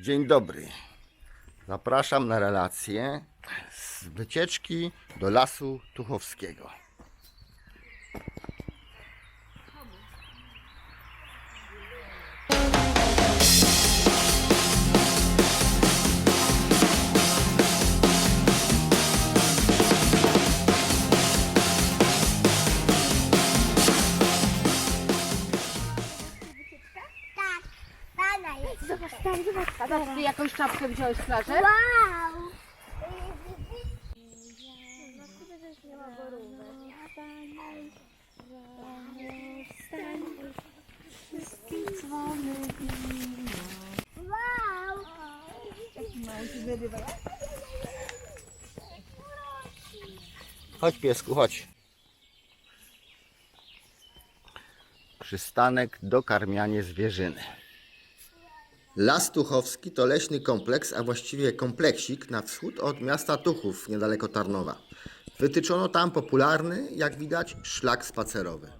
Dzień dobry. Zapraszam na relację z wycieczki do Lasu Tuchowskiego. Czapkę wziąłeś w plażę? Wow! Wow! Chodź piesku, chodź. Przystanek dokarmianie zwierzyny. Las Tuchowski to leśny kompleks, a właściwie kompleksik na wschód od miasta Tuchów, niedaleko Tarnowa. Wytyczono tam popularny, jak widać, szlak spacerowy.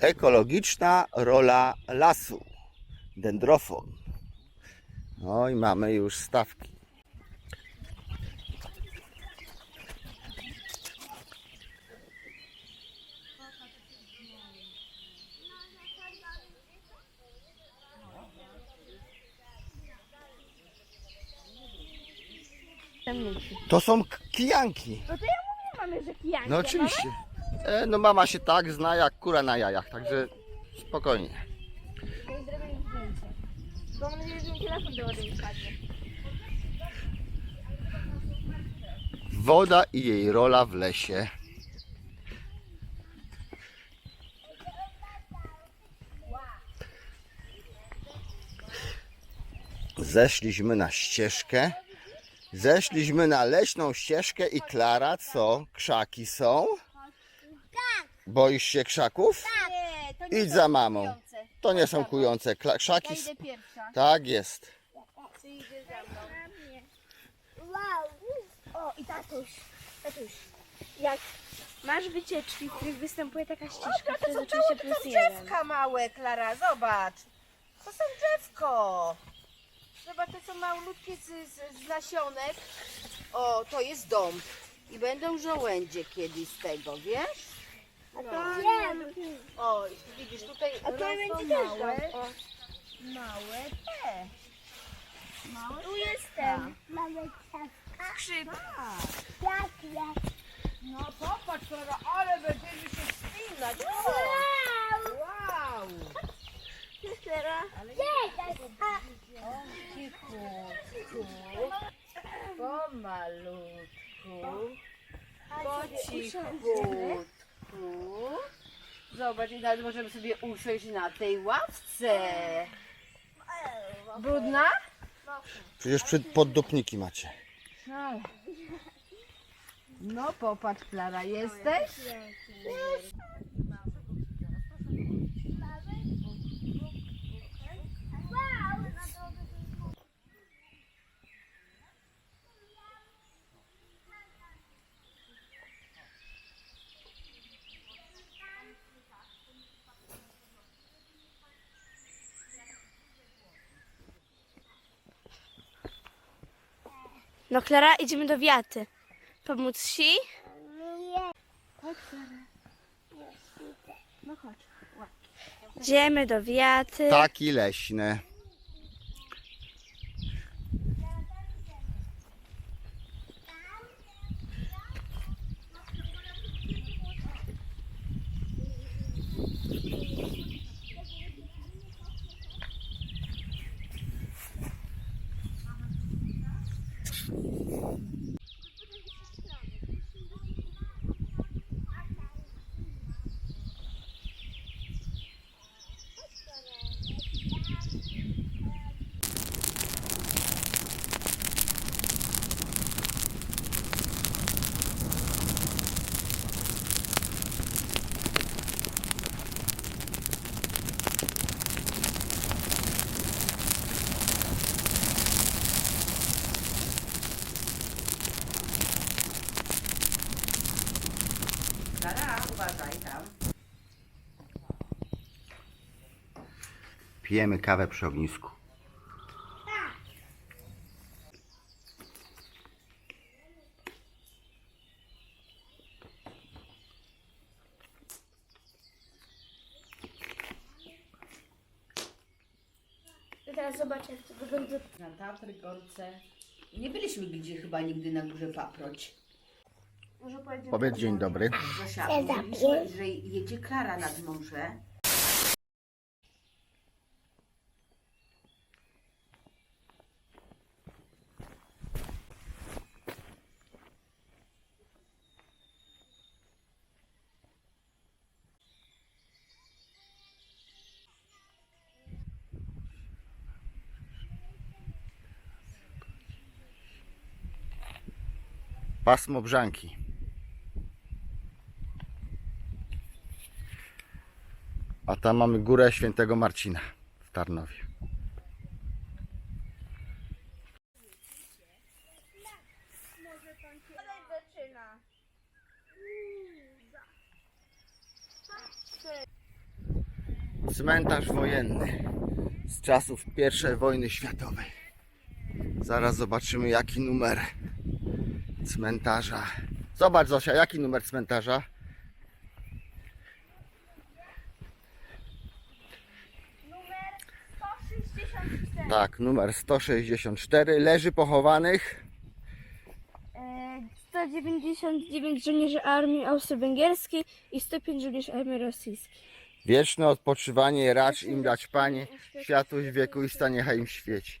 Ekologiczna rola lasu. Dendrofon. No i mamy już stawki. To są k- kijanki. No to ja mówię mamy, że kijanki. No oczywiście. E, no mama się tak zna jak kura na jajach, także spokojnie. Zrobię im zdjęcie. Bo mam nadzieję, że mi telefon do wody nie spadnie. Woda i jej rola w lesie. Zeszliśmy na ścieżkę. Zeszliśmy na leśną ścieżkę i Klara, co? Krzaki są? Tak. Boisz się krzaków? To Idź za mamą. To nie są kujące. Kla- Krzaki. s- pierwsza. Tak jest. Ty idziesz za mną. Wow! O, i tatuś. Tatuś. Jak masz wycieczki, w których występuje taka ścieżka, to, jest oczywiście plus jeden. Drzewka małe, Klara, zobacz. To są drzewko. Zobacz, to są malutkie z, z, z nasionek. O, to jest dom. I będą żołędzie kiedyś z tego, wiesz? A to wiem. O, widzisz, tutaj A to rosną będzie też małe, dom. O, małe te. Małe Tu jestem. Mamy ciastka. Krzyk. Jest? No popatrz, ale będziemy się wspinać. O. Teraz. Nie, to jest... A, Cichu, cichu. Pomalutku. Po cichutku. Zobacz, i nawet możemy sobie usiąść na tej ławce. Brudna? Przecież przy, poddupniki macie. No. No popatrz, Klara, jesteś? No Klara, idziemy do wiaty. Pomóc ci? nie. Idziemy do wiaty. Taki leśne. Pijemy kawę przy ognisku. Teraz zobaczę, jak to wygląda. Na Tatry, Gorce. Nie byliśmy gdzie chyba nigdy na górze Paproć. Może pojedziemy Powiedz dzień dobry. Zosia, mówiliśmy, że jedzie Klara nad morze. Pasmo Brzanki. A tam mamy górę świętego Marcina w Tarnowie. Cmentarz wojenny z czasów I wojny światowej. Zaraz zobaczymy jaki numer cmentarza. Zobacz Zosia, jaki numer cmentarza? Numer 164. Tak, numer 164. Leży pochowanych. E, 199 żołnierzy armii austro-węgierskiej i 105 żołnierzy armii rosyjskiej. Wieczne odpoczywanie racz im dać Panie, światłość wieku i sta niechaj im świeci.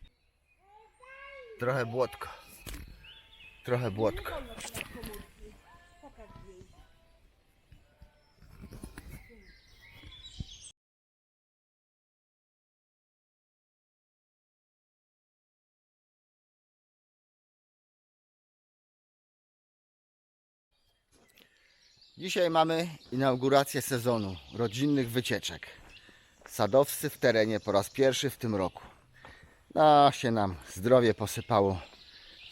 Trochę błotko. Trochę błotko. Dzisiaj mamy inaugurację sezonu rodzinnych wycieczek. Sadowscy w terenie po raz pierwszy w tym roku. No, się nam zdrowie posypało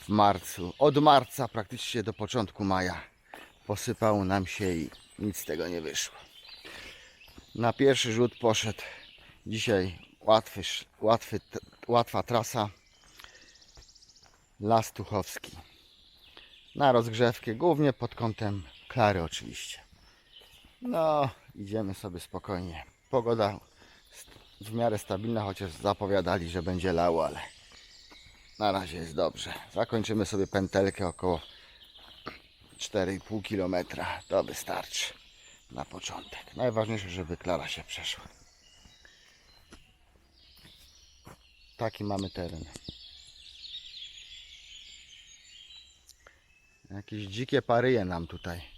w marcu. Od marca praktycznie do początku maja posypało nam się i nic z tego nie wyszło. Na pierwszy rzut poszedł dzisiaj łatwy, łatwy, łatwa trasa Las Tuchowski na rozgrzewkę, głównie pod kątem Klary oczywiście. No, idziemy sobie spokojnie. Pogoda w miarę stabilna, chociaż zapowiadali, że będzie lało, ale na razie jest dobrze. Zakończymy sobie pętelkę około 4,5 km. To wystarczy na początek. Najważniejsze, żeby Klara się przeszła. Taki mamy teren. Jakieś dzikie paryje nam tutaj.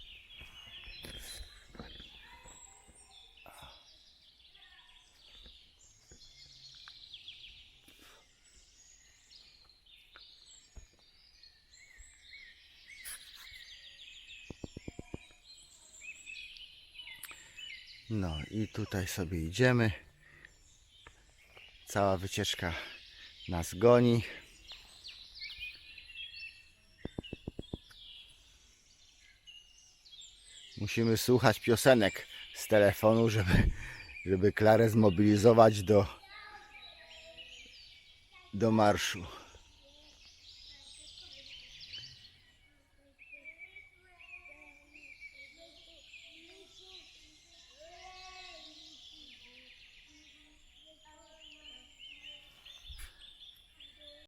No i tutaj sobie idziemy. Cała wycieczka nas goni. Musimy słuchać piosenek z telefonu, żeby, żeby Klarę zmobilizować do, do marszu.